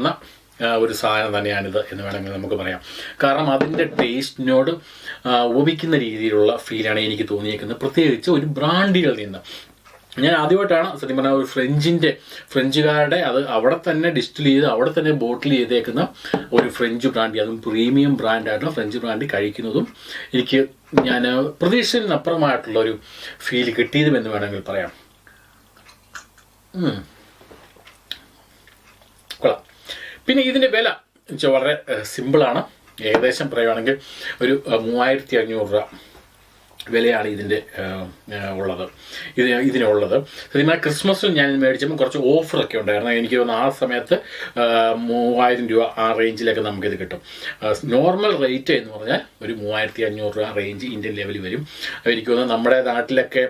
എന്ന ഒരു സാധനം തന്നെയാണിത് എന്ന് വേണമെങ്കിൽ നമുക്ക് പറയാം. കാരണം അതിന്റെ ടേസ്റ്റിനോട് ഉപമിക്കുന്ന രീതിയിലുള്ള ഫീലാണ് എനിക്ക് തോന്നിയേക്കുന്നത്. പ്രത്യേകിച്ച് ഒരു ബ്രാൻഡികളിൽ നിന്ന്. ഞാൻ ആദ്യമായിട്ടാണ് സത്യം പറഞ്ഞാൽ ഒരു ഫ്രഞ്ചിന്റെ ഫ്രഞ്ചുകാരുടെ അത് അവിടെ തന്നെ ഡിസ്റ്റിൽ ചെയ്ത് അവിടെ തന്നെ ബോട്ടിൽ ചെയ്തേക്കുന്ന ഒരു ഫ്രഞ്ച് ബ്രാൻഡ്. അതും പ്രീമിയം ബ്രാൻഡായിട്ടുള്ള ഫ്രഞ്ച് ബ്രാൻഡ് കഴിക്കുന്നതും എനിക്ക് ഞാൻ പ്രതീക്ഷയിൽ നിന്നപ്പുറമായിട്ടുള്ള ഒരു ഫീൽ കിട്ടിയതും എന്ന് വേണമെങ്കിൽ പറയാം. പിന്നെ ഇതിന്റെ വില വെച്ചാൽ വളരെ സിമ്പിളാണ് ഏകദേശം പറയുകയാണെങ്കിൽ ഒരു മൂവായിരത്തി അഞ്ഞൂറ് രൂപ. വിലയാണ് ഇതിന്റെ ഉള്ളത്. ഇത് ഇതിനുള്ളത് സത്യമായ ക്രിസ്മസിൽ ഞാൻ മേടിച്ചപ്പോൾ കുറച്ച് ഓഫറൊക്കെ ഉണ്ടായിരുന്നു. എനിക്ക് തോന്നുന്നു ആ സമയത്ത് മൂവായിരം രൂപ ആ റേഞ്ചിലൊക്കെ നമുക്കിത് കിട്ടും. നോർമൽ റേറ്റ് എന്ന് പറഞ്ഞാൽ ഒരു മൂവായിരത്തി അഞ്ഞൂറ് രൂപ റേഞ്ച് ഇന്ത്യൻ ലെവലിൽ വരും. എനിക്ക് തോന്നുന്നു നമ്മുടെ നാട്ടിലൊക്കെ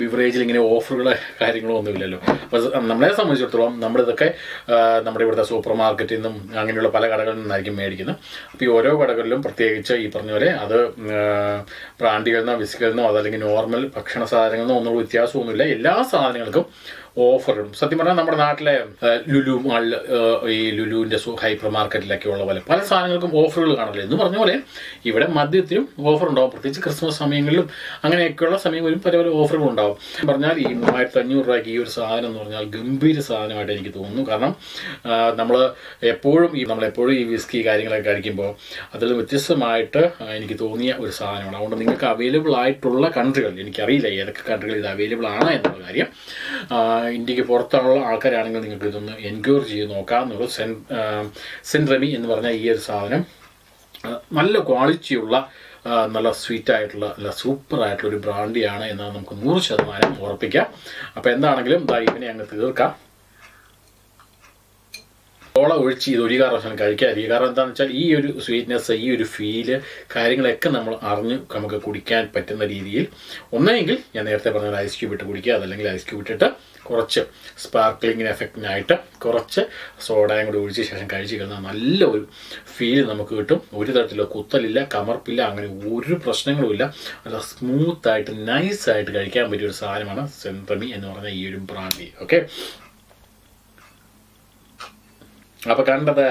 ബിവറേജിൽ ഇങ്ങനെ ഓഫറുകൾ കാര്യങ്ങളോ ഒന്നുമില്ലല്ലോ. അപ്പോൾ നമ്മളെ സംബന്ധിച്ചിടത്തോളം നമ്മളിതൊക്കെ നമ്മുടെ ഇവിടുത്തെ സൂപ്പർ മാർക്കറ്റിൽ നിന്നും അങ്ങനെയുള്ള പല കടകളിൽ നിന്നായിരിക്കും മേടിക്കുന്നത്. അപ്പോൾ ഈ ഓരോ കടകളിലും പ്രത്യേകിച്ച് ഈ പറഞ്ഞ പോലെ അത് ബ്രാൻഡികളിൽ നിന്നോ അതല്ലെങ്കിൽ നോർമൽ ഭക്ഷണ സാധനങ്ങളിൽ നിന്നോ ഒന്നും വ്യത്യാസമൊന്നുമില്ല. എല്ലാ സാധനങ്ങൾക്കും ഓഫറും സത്യം പറഞ്ഞാൽ നമ്മുടെ നാട്ടിലെ ലുലു മാളിൽ ഈ ലുലുവിന്റെ ഹൈപ്പർ മാർക്കറ്റിലൊക്കെ ഉള്ള പോലെ പല സാധനങ്ങൾക്കും ഓഫറുകൾ കാണില്ല എന്ന് പറഞ്ഞ പോലെ ഇവിടെ മദ്യത്തിനും ഓഫർ ഉണ്ടാവും പ്രത്യേകിച്ച് ക്രിസ്മസ് സമയങ്ങളിലും അങ്ങനെയൊക്കെയുള്ള സമയങ്ങളിലും പല പല ഓഫറുകൾ ഉണ്ടാവും. പറഞ്ഞാൽ ഈ മൂവായിരത്തി അഞ്ഞൂറ് രൂപയ്ക്ക് ഈ ഒരു സാധനം എന്ന് പറഞ്ഞാൽ ഗംഭീര സാധനമായിട്ട് എനിക്ക് തോന്നുന്നു. കാരണം നമ്മൾ എപ്പോഴും ഈ നമ്മളെപ്പോഴും ഈ വിസ്കി കാര്യങ്ങളൊക്കെ കഴിക്കുമ്പോൾ അതിൽ വ്യത്യസ്തമായിട്ട് എനിക്ക് തോന്നിയ ഒരു സാധനമാണ്. അതുകൊണ്ട് നിങ്ങൾക്ക് അവൈലബിൾ ആയിട്ടുള്ള കൺട്രികൾ എനിക്കറിയില്ല ഏതൊക്കെ കൺട്രികൾ ഇത് അവൈലബിൾ ആണ് എന്നുള്ള കാര്യം ഇന്ത്യയ്ക്ക് പുറത്തുള്ള ആൾക്കാരാണെങ്കിൽ നിങ്ങൾക്ക് ഇതൊന്ന് എൻക്വയറി ചെയ്ത് നോക്കാം. എന്നുള്ള സെൻ സെൻറമി എന്ന് പറഞ്ഞ ഈ ഒരു സാധനം. നല്ല ക്വാളിറ്റിയുള്ള നല്ല സ്വീറ്റ് ആയിട്ടുള്ള നല്ല സൂപ്പർ ആയിട്ടുള്ള ഒരു ബ്രാൻഡിയാണ് എന്നാണ് നമുക്ക് നൂറ് ശതമാനം ഉറപ്പിക്കാം. അപ്പോൾ എന്താണെങ്കിലും ദാ ഇവനെ അങ്ങ് തീർക്കാം. ഓള ഒഴിച്ച് ഇത് ഒരു കാരണവശാലും കഴിക്കാതിരിക്കുക കാരണം എന്താണെന്ന് വെച്ചാൽ ഈ ഒരു സ്വീറ്റ്നെസ് ഈ ഒരു ഫീൽ കാര്യങ്ങളൊക്കെ നമ്മൾ അറിഞ്ഞ് നമുക്ക് കുടിക്കാൻ പറ്റുന്ന രീതിയിൽ ഒന്നെങ്കിൽ ഞാൻ നേരത്തെ പറഞ്ഞ ഐസ് ക്യൂബ് ഇട്ട് കുടിക്കുക. അതല്ലെങ്കിൽ ഐസ് ക്യൂബ് ഇട്ടിട്ട് കുറച്ച് സ്പാർക്ലിങ്ങിന് എഫക്റ്റിനായിട്ട് കുറച്ച് സോഡയും കൂടി ഒഴിച്ച ശേഷം കഴിച്ച് കഴിഞ്ഞാൽ നല്ല ഒരു ഫീൽ നമുക്ക് കിട്ടും. ഒരു തരത്തിലോ കുത്തലില്ല കമർപ്പില്ല അങ്ങനെ ഒരു പ്രശ്നങ്ങളുമില്ല നല്ല സ്മൂത്തായിട്ട് നൈസായിട്ട് കഴിക്കാൻ പറ്റിയ ഒരു സാധനമാണ് സെൻട്രമി എന്ന് പറഞ്ഞ ഈ ഒരു ബ്രാൻഡി ഓക്കെ അപ്പൊ കണ്ടത്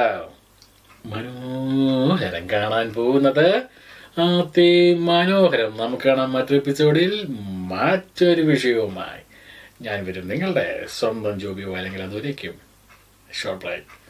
മനോഹരം കാണാൻ പോകുന്നത് അതി മനോഹരം. നമുക്ക് കാണാം മറ്റൊരു എപ്പിസോഡിൽ മറ്റൊരു വിഷയവുമായി. ഞാൻ വരും നിങ്ങളുടെ സ്വന്തം ജോബിയോ അല്ലെങ്കിൽ അതുവരേക്കും ഷോർട്ട് ബ്രേക്ക്